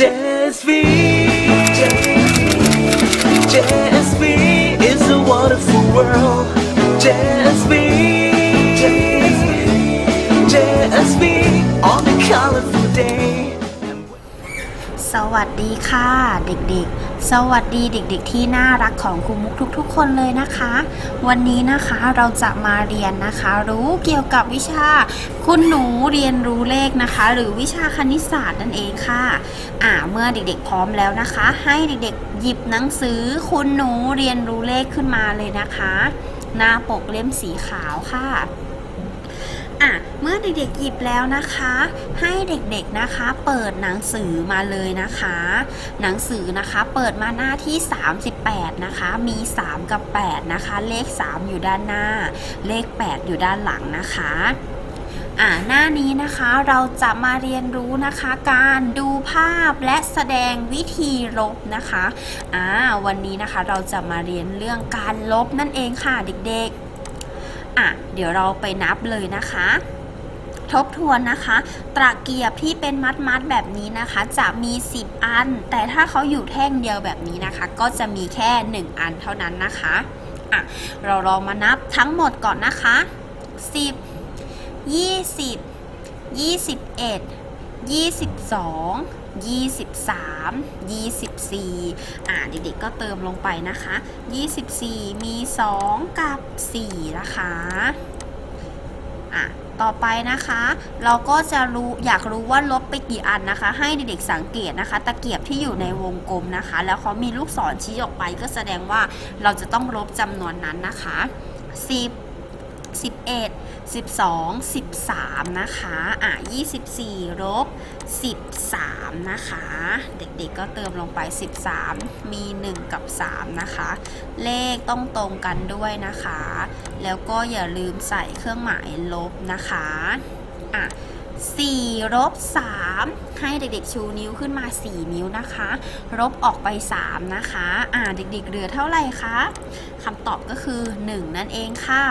JSV JSV is a wonderful world JSV JSV on a colorful day สวัสดีค่ะ เด็กๆ สวัสดีเด็กๆ ที่น่ารักของครูมุกทุกๆ คนเลยนะคะ วันนี้นะคะเราจะมาเรียนนะคะ รู้เกี่ยวกับวิชาคุณหนูเรียนรู้เลขนะคะ หรือวิชาคณิตศาสตร์นั่นเองค่ะอ่าเมื่อเด็กๆพร้อมแล้วนะคะ ให้เด็กๆ หยิบหนังสือคุณหนูเรียนรู้เลขขึ้นมาเลยนะคะ หน้าปกเล่มสีขาวค่ะ อะเมื่อเด็กๆหยิบแล้วนะคะ ให้เด็กๆนะคะ เปิดหนังสือมาเลยนะคะ หนังสือนะคะเปิดมาหน้าที่ 38 นะคะ มี 3 กับ 8 นะคะ เลข 3 อยู่ด้านหน้า เลข 8 อยู่ด้านหลังนะคะอ่าหน้านี้นะคะเราจะมาเรียนรู้นะคะการดูภาพและแสดงวิธีลบนะคะอ่าวันนี้นะคะเราจะมาเรียนเรื่องการลบนั่นเองค่ะเด็กๆ อะ เดี๋ยวเราไปนับเลยนะคะ ทบทวนนะคะ ตะเกียบที่เป็นมัดมัดแบบนี้นะคะ จะมี 10 อัน แต่ถ้าเขาอยู่แท่งเดียวแบบนี้นะคะ ก็จะมีแค่ 1 อันเท่านั้นนะคะ อะ เราลองมานับทั้งหมดก่อนนะคะ 10 20 21 22 23 24 อ่าเด็กๆก็เติมลงไปนะคะ 24 มี 2 กับ 4 นะคะ อะต่อไปนะคะ เราก็จะรู้อยากรู้ว่าลบไปกี่อันนะคะ ให้เด็กๆสังเกตนะคะ ตะเกียบที่อยู่ในวงกลมนะคะ แล้วเขามีลูกศรชี้ออกไปก็แสดงว่าเราจะต้องลบจำนวนนั้นนะคะ 10 11 12 13 นะคะอะ24ลบ13 นะคะ เด็กๆก็เติมลงไป 13 มี 1 กับ 3 นะคะ เลขต้องตรงกันด้วยนะคะ แล้วก็อย่าลืมใส่เครื่องหมายลบนะคะอะ4ลบ3ให้เด็กๆชูนิ้วขึ้นมา 4 นิ้วนะคะ ลบออกไป 3 นะคะ อ่าเด็กๆเหลือเท่าไหร่คะคำตอบก็คือ 1 นั่นเองค่ะ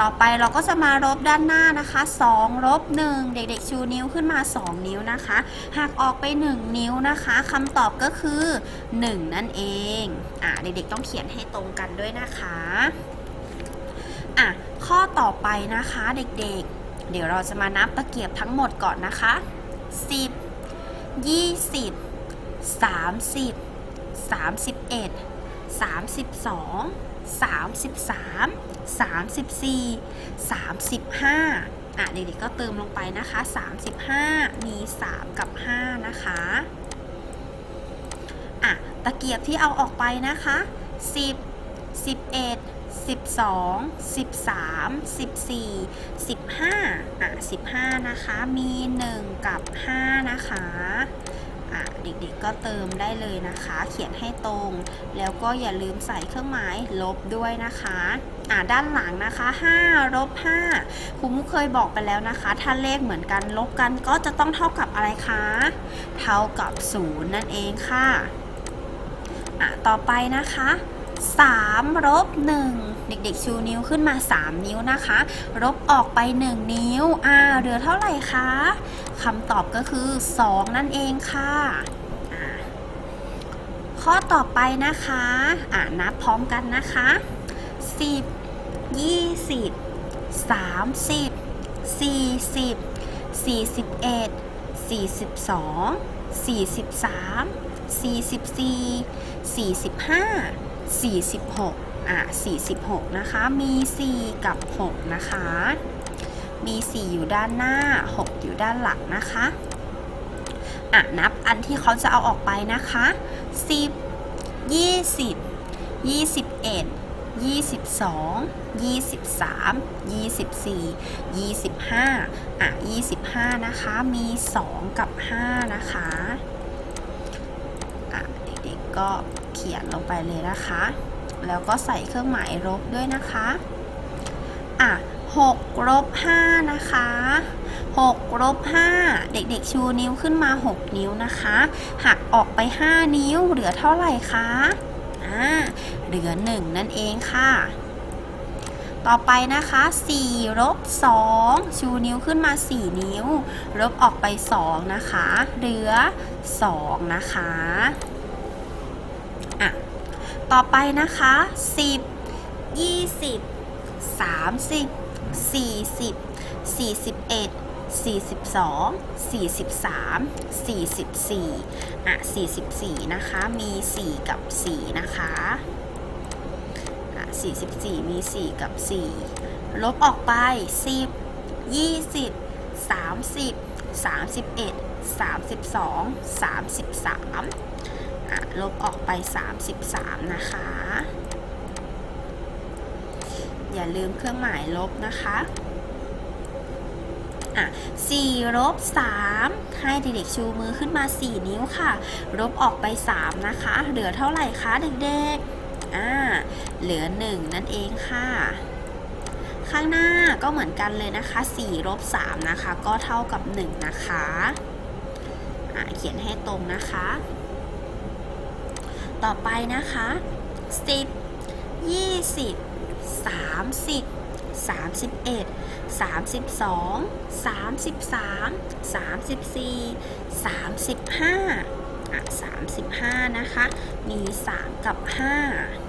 ต่อไปเราก็จะมาลบด้านหน้านะคะ 2 ลบ 1 เด็กๆชูนิ้วขึ้นมา 2 นิ้วนะคะหักออกไป 1 นิ้วนะคะคำตอบก็คือ 1 นั่นเองอะเด็กๆต้องเขียนให้ตรงกันด้วยนะคะอะข้อต่อไปนะคะเด็กๆ เดี๋ยวเราจะมานับตะเกียบทั้งหมดก่อนนะคะ 10 20 30 31 32 33 34 35อะเด็กๆก็เติมลงไปนะคะ 35 มี 3 กับ 5 นะคะอะตะเกียบที่เอาออกไปนะคะ 10 11 12 13 14 15อะ15 นะคะ มี 1 กับ 5 นะคะ อะเด็กๆก็เติมได้เลยนะคะ เขียนให้ตรง แล้วก็อย่าลืมใส่เครื่องหมายลบด้วยนะคะอ่าด้านหลังนะคะ5ลบ5ครูมุกเคยบอกไปแล้วนะคะ ถ้าเลขเหมือนกันลบกันก็จะต้องเท่ากับอะไรคะ เท่ากับ 0 นั่นเองค่ะอะต่อไปนะคะ 3ลบ1เด็กๆ ชูนิ้วขึ้นมา 3 นิ้วนะคะลบออกไป 1 นิ้วอ่าเหลือเท่าไหร่คะคำตอบก็คือ 2 นั่นเองค่ะข้อต่อไปนะคะอ่านับพร้อมกันนะคะ 10 20 30 40 41 42 43 44 45 46อะ46 นะคะ มี 4 กับ 6 นะคะ มี 4 อยู่ด้านหน้า 6 อยู่ด้านหลังนะคะอะนับอันที่เขาจะเอาออกไปนะคะ 10 20 21 22 23 24 25อะ25 นะคะ มี 2 กับ 5 นะคะ อะ เด็กๆก็ ขียนลงไปเลยนะคะ แล้วก็ใส่เครื่องหมายลบด้วยนะคะ อะ6ลบ5นะคะ6ลบ5เด็กๆ ชูนิ้วขึ้นมา 6 นิ้วนะคะ หักออกไป 5 นิ้วเหลือเท่าไหร่คะอ่าเหลือ 1 นั่นเองค่ะ ต่อไปนะคะ4ลบ2ชูนิ้วขึ้นมา 4 นิ้ว ลบออกไป 2 นะคะ เหลือ 2 นะคะอะ ต่อไปนะคะ 10 20 30 40 41 42 43 44อะ44 นะคะ มี 4 กับ 4 นะคะอะ44 มี 4 กับ 4 ลบออกไป 10 20 30 31 32 33 ลบออกไป 33 นะคะ อย่าลืมเครื่องหมายลบนะคะอะ4ลบ3ให้เด็กๆชูมือขึ้นมา 4 นิ้วค่ะ ลบออกไป 3 นะคะ เหลือเท่าไหร่คะเด็กๆอ่าเหลือ 1 นั่นเองค่ะ ข้างหน้าก็เหมือนกันเลยนะคะ4ลบ3นะคะ ก็เท่ากับ 1 นะคะ อ่าเขียนให้ตรงนะคะ ต่อไปนะคะ 10 20 30 31 32 33 34 35อะ35 นะคะ มี 3 กับ 5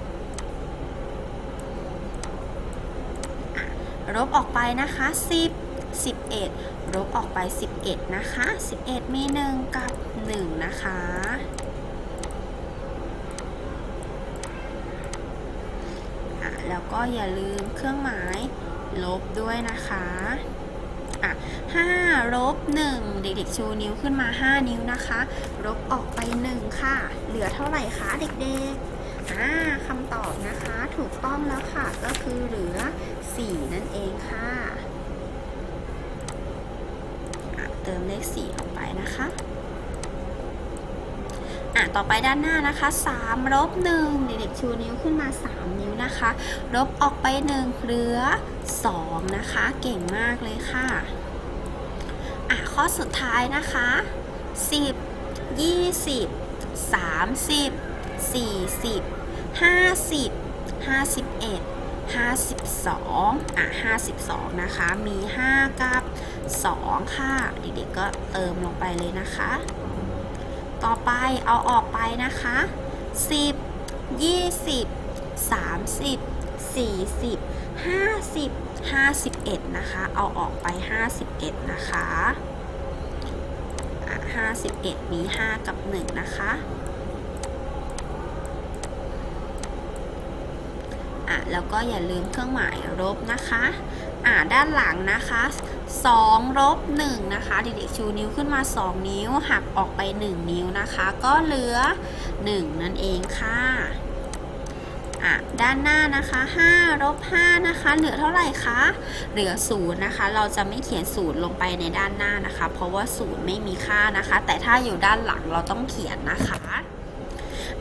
ลบออกไปนะคะ 10 11ลบออกไป 11 นะคะ 11 มี 1 กับ 1 นะคะ อะ แล้วก็อย่าลืมเครื่องหมาย ลบด้วยนะคะอะ5ลบ1เด็กๆชูนิ้วขึ้นมา 5 นิ้วนะคะ ลบออกไป 1 ค่ะ เหลือเท่าไหร่คะเด็กๆอ่าคำตอบนะคะถูกต้องแล้วค่ะก็คือเหลือ 4 นั่นเองค่ะอะเติมเลข4ลงไปนะคะ อะต่อไปด้านหน้านะคะ3ลบ1เด็กๆชูนิ้วขึ้นมา 3 นิ้วนะคะลบออกไป 1 เหลือ 2 นะคะ เก่งมากเลยค่ะอะข้อสุดท้ายนะคะ 10 20 30 40 50 51 52 อะ 52 นะคะ มี 5 กับ 2 ค่ะ เด็กๆก็เติมลงไปเลยนะคะ ต่อไปเอาออกไปนะคะ 10 20 30 40 50 51 นะคะ เอาออกไป 51 นะคะอะ51 มี 5 กับ 1 นะคะ อะแล้วก็อย่าลืมเครื่องหมายลบนะคะอ่าด้านหลังนะคะ2ลบ1นะคะเด็กๆชูนิ้วขึ้นมา 2 นิ้วหักออกไป 1 นิ้วนะคะ ก็เหลือ 1 นั่นเองค่ะอะด้านหน้านะคะ5ลบ5นะคะ เหลือเท่าไหร่คะ เหลือ0นะคะ เราจะไม่เขียน0ลงไปในด้านหน้านะคะ เพราะว่า0ไม่มีค่านะคะ แต่ถ้าอยู่ด้านหลังเราต้องเขียนนะคะ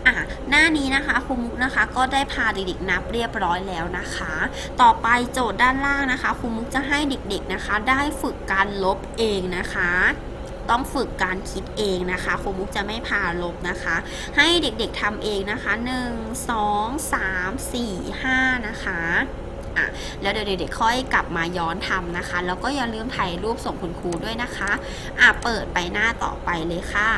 อะหน้านี้นะคะครูมุกนะคะก็ได้พาเด็กๆนับเรียบร้อยแล้วนะคะ ต่อไปโจทย์ด้านล่างนะคะครูมุกจะให้เด็กๆนะคะ ได้ฝึกการลบเองนะคะต้องฝึกการคิดเองนะคะครูมุกจะไม่พาลบนะคะ ให้เด็กๆทำเองนะคะ 1 2 3 4 5 นะคะอะแล้วเดี๋ยวเด็กๆค่อยกลับมาย้อนทำนะคะ แล้วก็อย่าลืมถ่ายรูปส่งคุณครูด้วยนะคะอะเปิดไปหน้าต่อไปเลยค่ะ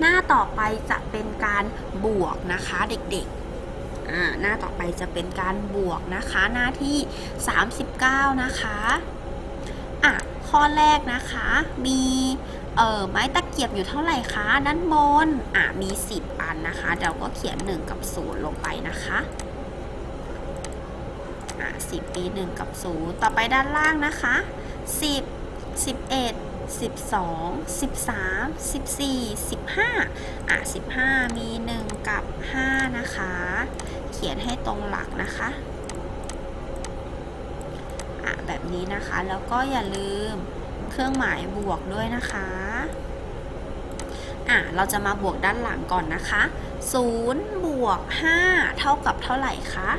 หน้าต่อไปจะเป็นการบวกนะคะเด็กๆอ่าหน้าต่อไปจะเป็นการบวกนะคะ หน้าที่ 39 นะคะอะข้อแรกนะคะ มีเอ่อไม้ตะเกียบอยู่เท่าไหร่คะ ด้านบนอะมี 10 อันนะคะ เราก็เขียน 1 กับ 0 ลงไปนะคะอะ10 ปี 1 กับ 0 ต่อไปด้านล่างนะคะ 10 11 12 13 14 15 อะ 15 มี 1 กับ 5 นะคะ เขียนให้ตรงหลักนะคะอะแบบนี้นะคะ แล้วก็อย่าลืมเครื่องหมายบวกด้วยนะคะอะเราจะมาบวกด้านหลังก่อนนะคะ 0 บวก 5 เท่ากับเท่าไหร่คะ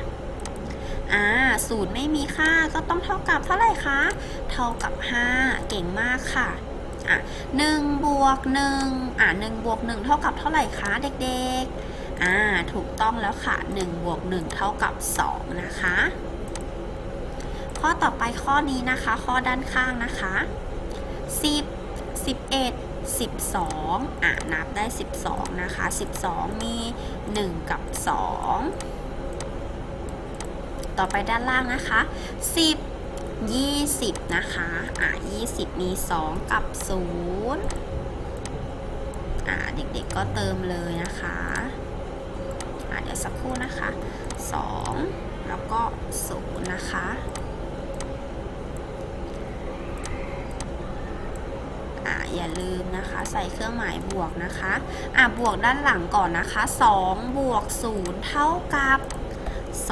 อ่าศูนย์ไม่มีค่าก็ต้องเท่ากับเท่าไหร่คะ เท่ากับ 5 เก่งมากค่ะอะหนึ่งบวกหนึ่งอะหนึ่งบวกหนึ่งเท่ากับเท่าไหร่คะเด็กๆอ่าถูกต้องแล้วค่ะหนึ่งบวกหนึ่งเท่ากับสองนะคะ ข้อต่อไปข้อนี้นะคะ ข้อด้านข้างนะคะ 10 11 12 อะ นับได้ 12 นะคะ 12 มี 1 กับ 2 ต่อไปด้านล่างนะคะ 10 20 นะคะอะ20 มี 2 กับ 0 อะเด็กๆก็เติมเลยนะคะอะเดี๋ยวสักครู่นะคะ 2 แล้วก็ 0 นะคะอะอย่าลืมนะคะใส่เครื่องหมายบวกนะคะอะบวกด้านหลังก่อนนะคะ 2 บวก 0 เท่ากับ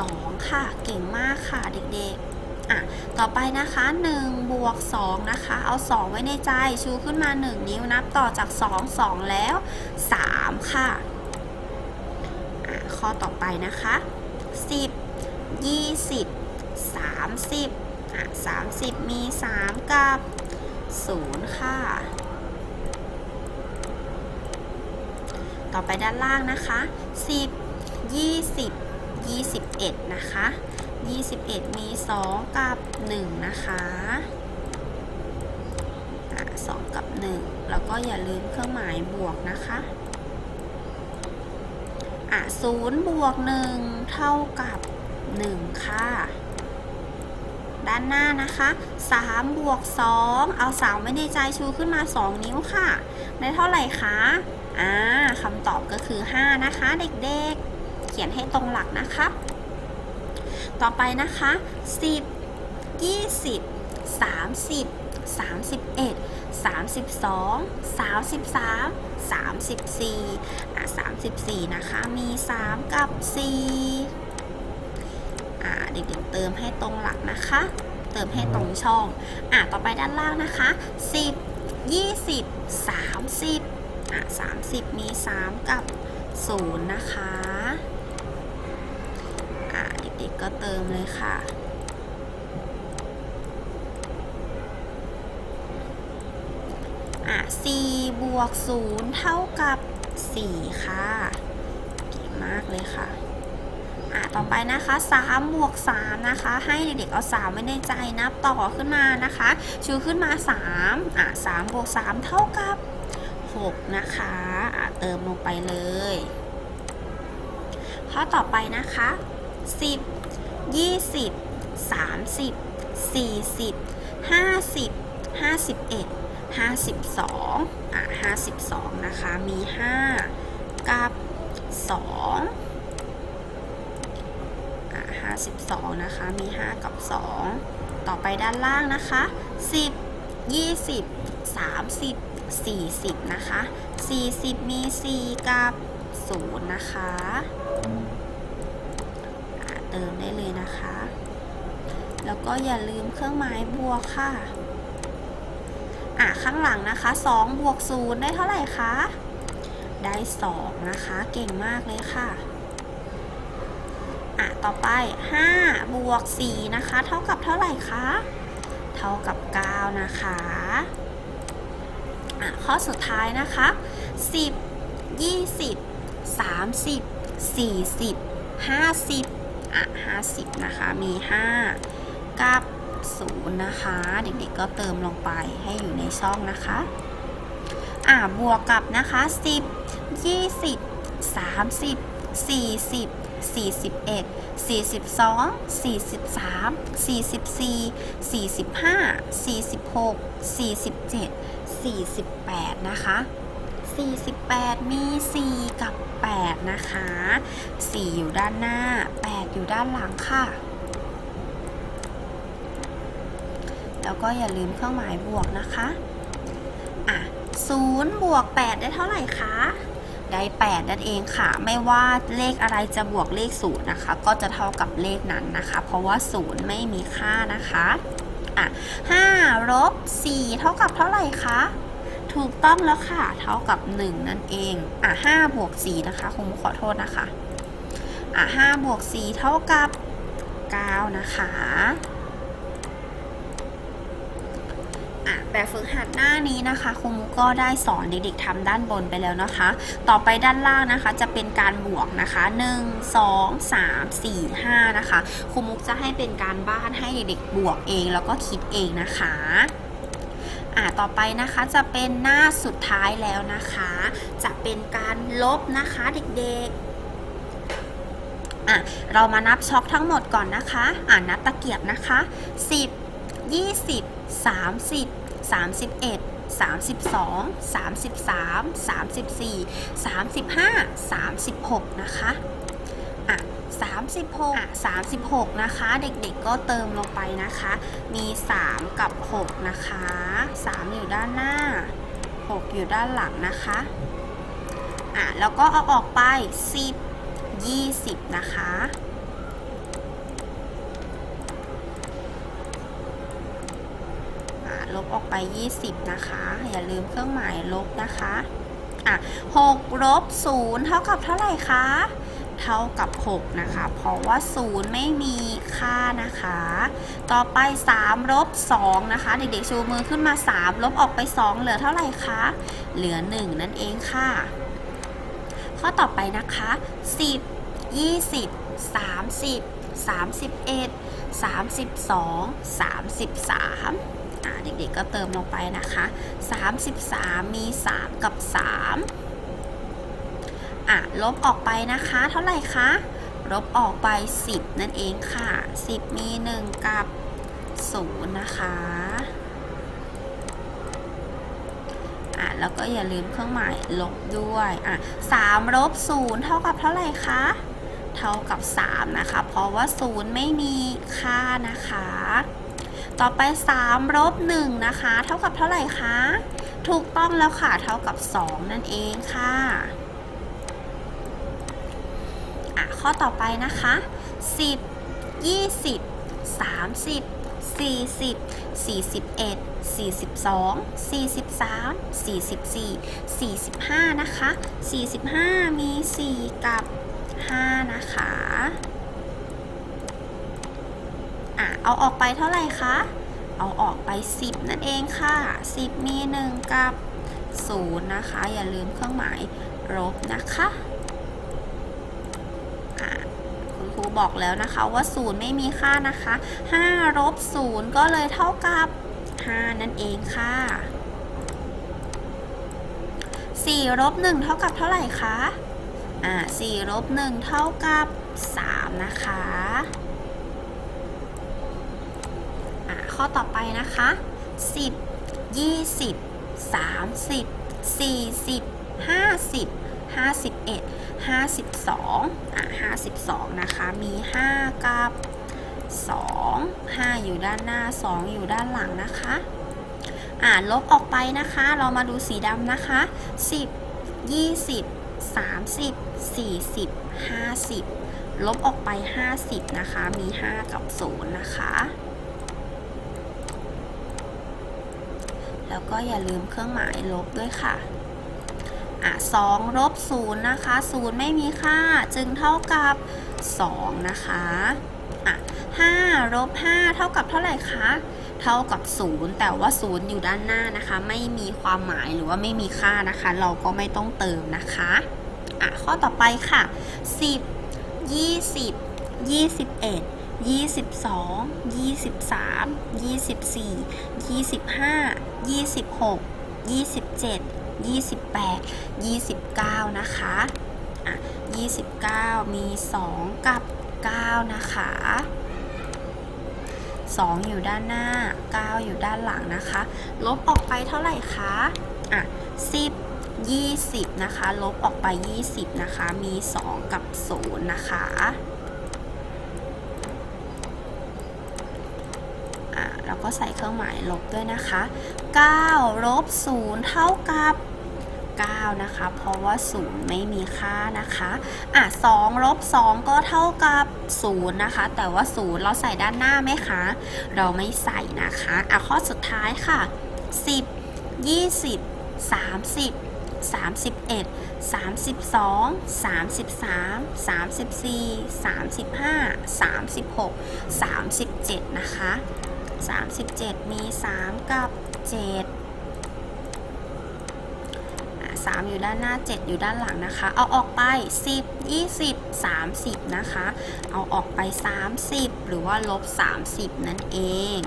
2 ค่ะ เก่งมากค่ะเด็กๆ อะ ต่อไปนะคะ1บวก2นะคะ เอา 2 ไว้ในใจ ชูขึ้นมา 1 นิ้วนับต่อจาก 2 2 แล้ว 3 ค่ะ อะ ข้อต่อไปนะคะ 10 20 30อะ30 มี 3 กับ 0 ค่ะ ต่อไปด้านล่างนะคะ 10 20 21 นะคะ 21 มี 2 กับ 1 นะคะอะ2กับ 1 แล้วก็อย่าลืมเครื่องหมายบวกนะคะอะ0บวก1เท่ากับ 1 ค่ะ ด้านหน้านะคะ3บวก2เอา3ไว้ในใจชูขึ้นมา 2 นิ้วค่ะ ได้เท่าไหร่คะอ่าคำตอบก็คือ 5 นะคะเด็กๆ ขียนให้ตรงหลักนะคะ ต่อไปนะคะ 10 20 30 31 32 33 34อะ34 นะคะ มี 3 กับ 4 อ่าเด็กๆเติมให้ตรงหลักนะคะ เติมให้ตรงช่อง อ่าต่อไปด้านล่างนะคะ 10 20 30อะ30 มี 3 กับ 0 นะคะ ด็กๆก็เติมเลยค่ะ อะ4บวก0เท่ากับ 4 ค่ะเก่งมากเลยค่ะ อะ ต่อไปนะคะ3บวก3นะคะ ให้เด็กๆเอา 3 ไว้ในใจนับต่อขึ้นมานะคะ ชูขึ้นมา 3 อะ3บวก3เท่ากับ 6 นะคะอะเติมลงไปเลยข้อต่อไปนะคะ 10 20 30 40 50 51 52อะ52 นะคะ มี 5 กับ 2อะ52 นะคะ มี 5 กับ 2 ต่อไปด้านล่างนะคะ 10 20 30 40 นะคะ 40 มี 4 กับ 0 นะคะ เติมได้เลยนะคะ แล้วก็อย่าลืมเครื่องหมายบวกค่ะอะข้างหลังนะคะ2บวก0ได้เท่าไหร่คะ ได้ 2 นะคะ เก่งมากเลยค่ะอะต่อไป5บวก4นะคะ เท่ากับเท่าไหร่คะ เท่ากับ 9 นะคะอะข้อสุดท้ายนะคะ 10 20 30 40 50 อะ50 นะคะ มี 5 กับ 0 นะคะ เด็กๆก็เติมลงไปให้อยู่ในช่องนะคะ อะบวกกับนะคะ 10 20 30 40 41 42 43 44 45 46 47 48 นะคะ 48 มี 4 กับ 8 นะคะ 4 อยู่ด้านหน้า 8 อยู่ด้านหลังค่ะ แล้วก็อย่าลืมเครื่องหมายบวกนะคะอะ0บวก 8 ได้เท่าไหร่คะได้ 8 นั่นเองค่ะ ไม่ว่าเลขอะไรจะบวกเลข0นะคะ ก็จะเท่ากับเลขนั้นนะคะ เพราะว่า 0 ไม่มีค่านะคะ อะ5ลบ4เท่ากับเท่าไหร่คะ ถูกต้องแล้วค่ะ เท่ากับ 1 นั่นเอง อะ5บวก4นะคะคงขอโทษนะคะ อะ5บวก4เท่ากับ 9 นะคะอะแบบฝึกหัดหน้านี้นะคะครูมุกก็ได้สอนเด็กๆทำด้านบนไปแล้วนะคะ ต่อไปด้านล่างนะคะ จะเป็นการบวกนะคะ 1 2 3 4 5 นะคะครูมุกจะให้เป็นการบ้านให้เด็กๆบวกเองแล้วก็คิดเองนะคะ อ่าต่อไปนะคะจะเป็นหน้าสุดท้ายแล้วนะคะ จะเป็นการลบนะคะเด็กๆอะเรามานับช็อคทั้งหมดก่อนนะคะอ่านับตะเกียบนะคะ 10 20 30 31 32 33 34 35 36 นะคะอะ36อะ36 นะคะ เด็กๆก็เติมลงไปนะคะ มี 3 กับ 6 นะคะ 3 อยู่ด้านหน้า 6 อยู่ด้านหลังนะคะอะแล้วก็เอาออกไป 10 20 นะคะลบออกไป 20 นะคะ อย่าลืมเครื่องหมายลบนะคะอะ6ลบ0เท่ากับเท่าไหร่คะ เท่ากับ 6 นะคะ เพราะว่า 0 ไม่มีค่านะคะ ต่อไป 3 ลบ 2 นะคะ เด็กๆชูมือขึ้นมา 3 ลบออกไป 2 เหลือเท่าไหร่คะ เหลือ 1 นั่นเองค่ะ ข้อต่อไปนะคะ 10 20 30 31 32 33เด็กๆก็เติมลงไปนะคะ 33 มี 3 กับ 3 อะลบออกไปนะคะ เท่าไหร่คะลบออกไป 10 นั่นเองค่ะ 10 มี 1 กับ 0 นะคะอะแล้วก็อย่าลืมเครื่องหมายลบด้วยอะ3ลบ0 เท่ากับเท่าไหร่คะ เท่ากับ 3 นะคะ เพราะว่า 0 ไม่มีค่านะคะ ต่อไป3ลบ1นะคะ เท่ากับเท่าไหร่คะ ถูกต้องแล้วค่ะ เท่ากับ 2 นั่นเองค่ะอะ ข้อต่อไปนะคะ 10 20 30 40 41 42 43 44 45 นะคะ 45 มี 4 กับ 5 นะคะอะเอาออกไปเท่าไหร่คะ เอาออกไป 10 นั่นเองค่ะ 10 มี 1 กับ 0 นะคะ อย่าลืมเครื่องหมายลบนะคะอะ คุณครู บอกแล้วนะคะว่า 0 ไม่มีค่านะคะ5ลบ0ก็เลยเท่ากับ 5 นั่นเองค่ะ4ลบ1เท่ากับเท่าไหร่คะ อ่า4ลบ1เท่ากับ 3 นะคะอ่าข้อต่อไปนะคะ 10 20 30 40 50 51 52อะ52 นะคะ มี 5 กับ 2 5 อยู่ด้านหน้า 2 อยู่ด้านหลังนะคะ อ่าลบออกไปนะคะ เรามาดูสีดำนะคะ 10 20 30 40 50 ลบออกไป 50 นะคะ มี 5 กับ 0 นะคะ แล้วก็อย่าลืมเครื่องหมายลบด้วยค่ะ อะ2ลบ0นย์นะคะ0ไม่มีค่าจึงเท่ากับ2นะคะอะ5ลบ5เท่ากับเท่าไหร่คะ เท่ากับ0แต่ว่า0อยู่ด้านหน้านะคะ ไม่มีความหมายหรือว่าไม่มีค่านะคะ เราก็ไม่ต้องเติมนะคะอะข้อต่อไปค่ะ10 20 21 22 23 24 25 26 27 28 29 นะคะอะ29 มี 2 กับ 9 นะคะ 2 อยู่ด้านหน้า 9 อยู่ด้านหลังนะคะ ลบออกไปเท่าไหร่คะอะ10 20 นะคะ ลบออกไป 20 นะคะ มี 2 กับ 0 นะคะ อะเรา ก็ใส่เครื่องหมายลบด้วยนะคะ9ลบ0เท่ากับ9นะคะ เพราะว่า 0 ไม่มีค่านะคะอะ2ลบ2ก็เท่ากับ0นะคะ แต่ว่า 0 เราใส่ด้านหน้าไหมคะ เราไม่ใส่นะคะอะข้อสุดท้ายค่ะ 10 20 30 31 32 33 34 35 36 37 นะคะ 37 มี 3 กับเจ็ดอะสามอยู่ด้านหน้าเจ็ดอยู่ด้านหลังนะคะ เอาออกไปสิบยี่สิบสามสิบนะคะ เอาออกไปสามสิบหรือว่าลบสามสิบนั่นเอง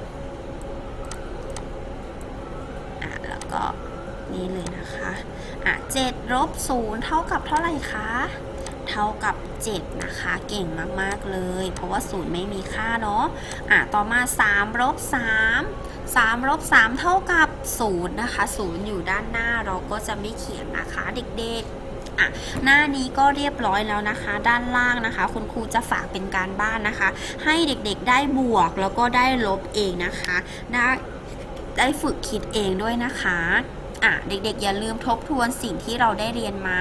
อะแล้วก็นี่เลยนะคะอะเจ็ดลบศูนย์เท่ากับเท่าไหร่คะ เท่ากับ 7 นะคะ เก่งมาก ๆ เลย เพราะว่า0ไม่มีค่าเนาะอะต่อมา3ลบ3 3ลบ3เท่ากับ0นะคะ0อยู่ด้านหน้าเราก็จะไม่เขียนนะคะเด็กๆอะหน้านี้ก็เรียบร้อยแล้วนะคะ ด้านล่างนะคะ คุณครูจะฝากเป็นการบ้านนะคะ ให้เด็กๆได้บวกแล้วก็ได้ลบเองนะคะ ได้ได้ฝึกคิดเองด้วยนะคะ อะเด็กๆ อย่าลืมทบทวนสิ่งที่เราได้เรียนมา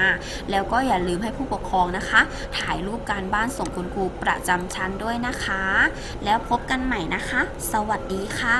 แล้วก็อย่าลืมให้ผู้ปกครองนะคะ ถ่ายรูปการบ้านส่งคุณครูประจำชั้นด้วยนะคะ แล้วพบกันใหม่นะคะ สวัสดีค่ะ